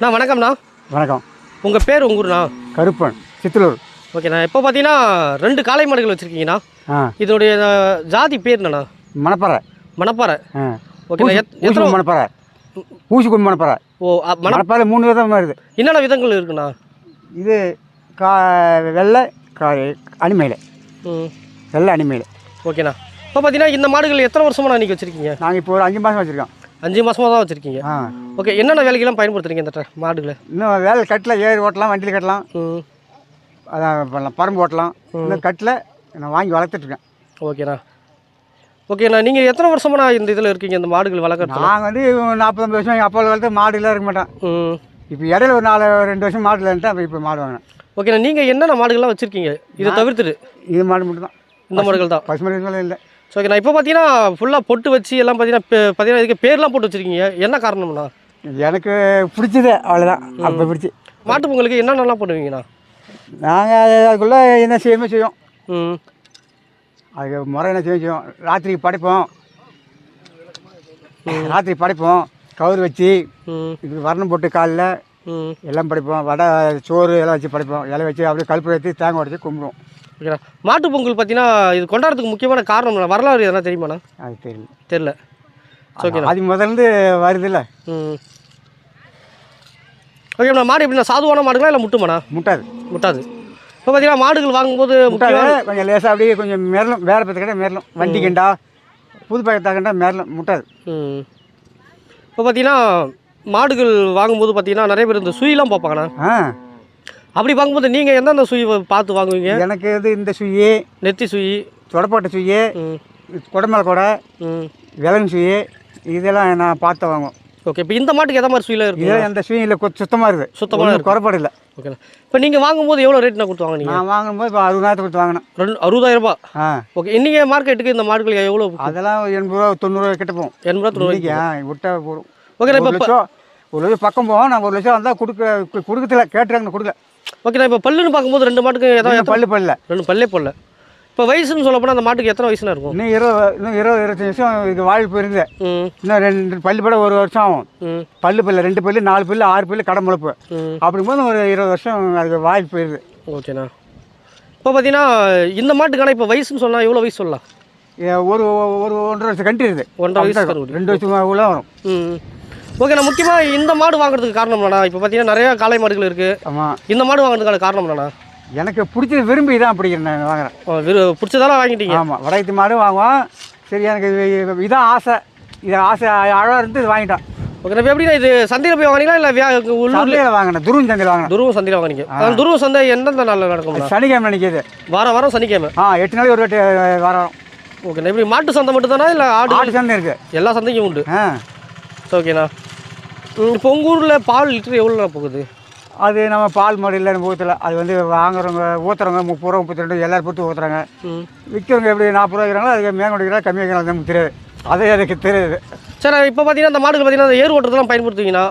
அண்ணா வணக்கம்ண்ணா. வணக்கம். உங்கள் பேர் உங்க ஊருண்ணா? கருப்பன் சித்தலூர். ஓகேண்ணா இப்போ பார்த்தீங்கன்னா ரெண்டு காளை மாடுகள் வச்சுருக்கீங்கண்ணா. ஆ. இதனுடைய அஹ், ஜாதி பேர் என்னண்ணா? மணப்பாறை. மணப்பாறை. ஆ. ஓகேண்ணா எத்- ஊசி எத்தனை மணப்பாறை. ஊசி மணப்பாறை. ஓ அ, மண மணப்பாறை மூணு விதம் வருது என்னென்ன விதங்கள் இருக்குண்ணா? இது கா வெள்ளை கா அனிமையில் ம். வெள்ளை அனிமையில் ஓகேண்ணா. இப்போ பார்த்தீங்கன்னா இந்த மாடுகள் எத்தனை வருஷமா நீங்கள் வச்சுருக்கீங்க? நாங்கள் இப்போ ஒரு அஞ்சு மாதம் வச்சுருக்கோம். அஞ்சு மாதமாக தான் வச்சுருக்கீங்க. ஆ. ஓகே என்னென்ன வேலைக்கெல்லாம் பயன்படுத்துறீங்க இந்த ட்ர- மாடுகளை? இன்னும் வேலை கட்டில் ஏறி ஓட்டலாம் வண்டியில் கட்டலாம். ம். அதான் பண்ணலாம் பரம்பு ஓட்டலாம். இன்னும் கட்டில் நான் வாங்கி வளர்த்துட்ருக்கேன் ஓகேண்ணா ஓகேண்ணா நீங்கள் எத்தனை வருஷமா இந்த இதில் இருக்கீங்க இந்த மாடுகள் வளர்க்குறதுல? நாங்கள் வந்து நாற்பது ஐம்பது வருஷம் எங்கள் அப்பா வளர்த்து மாடுலாம் இருக்க மாட்டேன். ம். இப்போ இடையில ஒரு நாலு ரெண்டு வருஷம் மாடுல இருந்துட்டு இப்போ மாடு வாங்கினேன் ஓகேண்ணா நீங்கள் என்னென்ன மாடுகள்லாம் வச்சுருக்கீங்க? இதை தவிர்த்துட்டு இது மாடு மட்டும் தான் இந்த மாடுகள் தான். பசுமதி இல்லை. ஸோ ஓகேண்ணா இப்போ பார்த்தீங்கன்னா ஃபுல்லாக பொட்டு வச்சு எல்லாம் பார்த்தீங்கன்னா பார்த்தீங்கன்னா இதுக்கு பேர்லாம் போட்டு வச்சுருக்கீங்க. என்ன காரணம்ண்ணா எனக்கு பிடிச்சது அவ்வளோதான் அப்போ பிடிச்சி. மாட்டு பொங்கலுக்கு என்னென்னலாம் பண்ணுவீங்கண்ணா நாங்கள் அதுக்குள்ளே என்ன செய்யணுமோ செய்வோம். ம். அதுக்கு முறை என்ன செய்ய செய்வோம். ராத்திரிக்கு படைப்போம். ராத்திரி படைப்போம். கவுரு வச்சு இது வர்ணம் போட்டு காலில் எல்லாம் படைப்போம். வடை சோறு எல்லாம் வச்சு படைப்போம். இலை வச்சு அப்படியே கழுப்பு வச்சு தேங்காய் உடச்சி கும்பிடுவோம். ஓகேண்ணா மாட்டு பொங்கல் பார்த்தீங்கன்னா இது கொண்டாடுறதுக்கு முக்கியமான காரணம்? வரலாறு எதனா தெரியுமாண்ணா? அது தெரியல. தெரில ஓகேண்ணா. அது முதல்ல வருதுல்ல. ம். ஓகேண்ணா மாடு எப்படிண்ணா? சாதுவான மாடுகளா இல்லை முட்டுமாண்ணா? முட்டாது. முட்டாது. இப்போ பார்த்தீங்கன்னா மாடுகள் வாங்கும்போது முட்டாது. கொஞ்சம் லேசாக அப்படியே கொஞ்சம் மெரலும் வேறு பத்து கடை மெரலும் வண்டி கண்டா புது பக்கத்தா கண்டா மெரலும் முட்டாது. ம். இப்போ பார்த்தீங்கன்னா மாடுகள் வாங்கும்போது பார்த்தீங்கன்னா நிறைய பேர் இந்த சுயெலாம் பார்ப்பாங்கண்ணா. ஆ. அப்படி வாங்கும்போது நீங்கள் எந்தெந்த சுய் பார்த்து வாங்குவீங்க? எனக்கு இது இந்த சுயி நெத்தி சுயி. தொடப்பாட்ட சுயி குடமேல கொடை விலங்கு சுயி இதெல்லாம் நான் பார்த்து வாங்குவோம். ஓகே இப்போ இந்த மாட்டுக்கு எந்த மாதிரி சுயிலாம் இருக்கு? இதே எந்த சுயம் இல்லை சுத்தமாக இருக்குது சுத்தமா ஒண்ணும் குறைபாடு இல்லை. ஓகேண்ணா. இப்போ நீங்கள் வாங்கும்போது எவ்வளோ ரேட்னா கொடுத்து வாங்குனீங்க? நான் வாங்கும்போது இப்போ அறுபதாயிரத்து கொடுத்து வாங்கினேன். ரெண்டு அறுபதாயிரம் ரூபாய்? ஆ. ஓகே இன்னைக்கு மார்க்கெட்டுக்கு இந்த மாடுகள் எவ்வளோ அதெல்லாம் எண்பது ரூபா தொண்ணூறுரூவா கிட்ட போகும். எண்பது ரூபா இன்னைக்கு ஆ, விட்டா போடும் ஒரு இப்போ லட்சம் ஒரு லட்சம் பக்கம் போவோம் நான் ஒரு லட்சம் வந்தால் கொடுக்க கு- கொடுக்கறதில்ல கேட்டுறாங்க கொடுக்கல. ஓகேண்ணா இப்போ பல்லுன்னு பார்க்கும்போது ரெண்டு மாட்டுக்கு எதாவது இன்னும் பல்லு பல்ல. ரெண்டு பல்லே போடல இப்போ வயசுன்னு சொல்ல போனால் அந்த மாட்டுக்கு எத்தனை வயசுனா இருக்கும்? இன்னும் இருபது இன்னும் இருபது இருபத்தஞ்சு வருஷம் இது வாழ்ப்பு இருக்குது ம். இன்னும் ரெண்டு பல்லு பட ஒரு வருஷம் ஆகும். பல்லு பல்லு ரெண்டு பல்லு நாலு பல்லு ஆறு பல்லு கடை முளைப்பு. ம். அப்படிங்கும்போது ஒரு இருபது வருஷம் அதுக்கு வாய்ப்பு இருக்குது ஓகேண்ணா. இப்போ பார்த்தீங்கன்னா இந்த மாட்டுக்கான இப்போ வயசுன்னு சொன்னால் எவ்வளோ வயசு சொல்லலாம்? ஒரு ஒரு ஒன்றரை வருஷம் கண்டி இருக்குது ஒன்றரை வயசு. ரெண்டு வருஷம் வரும். ஓகேண்ணா முக்கியமாக இந்த மாடு வாங்குறதுக்கு காரணம் என்னண்ணா இப்போ பார்த்தீங்கன்னா நிறையா காளை மாடுகள் இருக்குது ஆமாம் இந்த மாடு வாங்குறதுக்கான காரணம் என்னண்ணா எனக்கு பிடிச்சது விரும்பி தான் பிடிக்கிறேன் நான் வாங்குறேன். விரு பிடிச்சதால வாங்கிட்டீங்க. ஆமாம் வடகத்தி மாடு வாங்குவோம். சரி எனக்கு இது- இதான் ஆசை. இது ஆசை அழகாக இருந்து இது வாங்கிட்டேன் ஓகே இப்போ எப்படிண்ணா இது சந்தையில் போய் வாங்கினீங்களா இல்லை வியா உள்ளூர் சந்தையில் வாங்கினேன் துருவன் சந்தையில் வாங்கினேன். துருவ சந்தையில் வாங்கினீங்க. அதான் துருவ சந்தை எந்தெந்த நாளில் நடக்கும்ண்ணா சனிக்கிழமை நிற்கிது வாரம் வாரம் சனிக்கிழமை. ஆ எட்டு நாளைக்கு ஒரு வாட்டி வரோம். ஓகேண்ணா இப்படி மாட்டு சந்தை மட்டும் தானா இல்லை ஆடு ஆட்டு சந்தை இருக்குது எல்லா சந்தைக்கும் உண்டு? ஆ. ஓகேண்ணா இப்போ உங்கள் ஊரில் பால் லிட்டர் எவ்வளோ போகுது? அது நம்ம பால் மாடு இல்லை ஊற்றல அது வந்து வாங்குறவங்க ஊற்றுறவங்க முப்பது ரூபா முப்பத்தி ரெண்டு எல்லாரும் பொறுத்து ஊற்றுறாங்க விற்கிறவங்க எப்படி நாற்பது ரூபா வைக்கிறாங்களோ அதுக்கு மேங்க வைக்கிறாங்க கம்மி வைக்கிறாங்க நமக்கு தெரியாது. அது எனக்கு தெரியாது. சரி இப்போ பார்த்தீங்கன்னா அந்த மாடுகள் பார்த்தீங்கன்னா ஏர் ஓட்டுறதுலாம் பயன்படுத்துவீங்கன்னா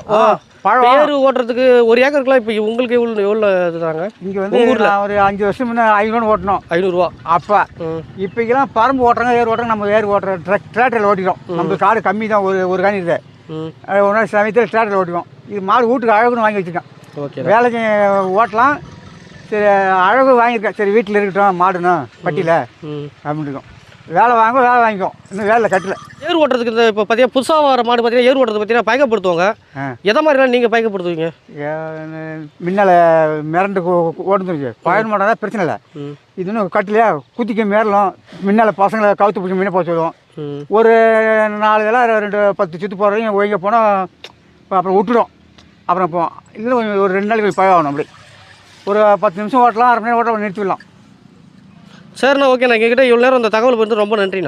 பழம். ஏர் ஓட்டுறதுக்கு ஒரு ஏக்கருக்குலாம் இப்போ உங்களுக்கு எவ்வளோ எவ்வளோ இதுதாங்க இங்கே வந்து ஒரு அஞ்சு வருஷம் முன்னே ஐநூறு ஓட்டணும் ஐநூறுரூவா அப்போ இப்போக்கெல்லாம் பரம்பு ஓட்டுறாங்க ஏர் ஓட்டுறாங்க நம்ம ஏர் ஓட்டுற ட்ரக் டிராக்டரில் ஓட்டிடும் நம்ம காடு கம்மி தான் ஒரு ஒரு காணி இருக்குது நாள் சமயத்தில் டிராக்டரில் ஓட்டுவோம் இது மாடு வீட்டுக்கு அழகுன்னு வாங்கி வச்சுருக்கேன் ஓகே. வேலைக்கு ஓட்டலாம். சரி அழகு வாங்கியிருக்கேன் சரி வீட்டில் இருக்கட்டும் மாடுனா பட்டியில் அப்படின்னு இருக்கும். வேலை வாங்க வேலை வாங்கிக்கும் இன்னும் வேலை கட்டல. ஏர் ஓட்டுறதுக்கு இந்த இப்போ பார்த்தீங்கன்னா புதுசாக வர மாடு பார்த்தீங்கன்னா ஏர் ஓட்டுறது பார்த்தீங்கன்னா பயக்கப்படுத்துவாங்க எதை மாதிரிலாம் நீங்கள் பயக்கப்படுத்துவீங்க முன்னால் மிரண்டு ஓடுந்துருச்சு பயன் மாட்டா பிரச்சனை இல்லை. இது இன்னும் கட்டலையா? குத்திக்க மேரலாம் முன்னால் பசங்களை கவுத்து பிடிச்சி முன்ன போக சொல்லுவோம். ம் ஒரு நாலு வேலை ரெண்டு பத்து சுற்று போகிறதையும் ஒழுங்க போனால் அப்புறம் விட்டுடும். அப்புறம் போவோம் இல்லை கொஞ்சம் ஒரு ரெண்டு நாளைக்கு போய் ஆகணும் அப்படி. ஒரு பத்து நிமிஷம் ஓட்டலாம் அரை மணி நேரம் ஓட்டலாம் நிறுத்திடலாம். சரிண்ணா ஓகேண்ணா எங்ககிட்ட இவ்வளோ நேரம் அந்த தகவல் வந்து ரொம்ப நன்றிண்ணா.